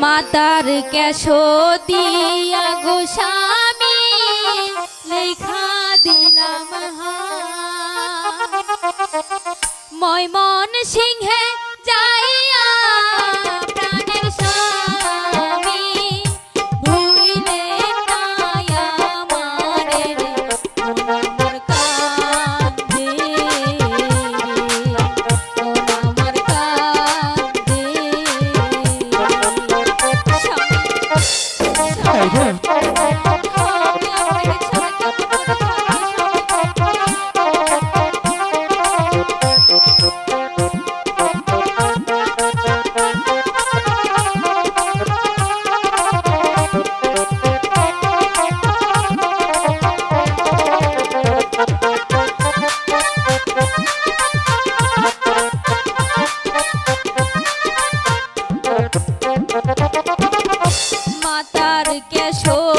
মাতার কেশো গোস্বামী লেখা দিলাম ময়মন সিংহে মাতার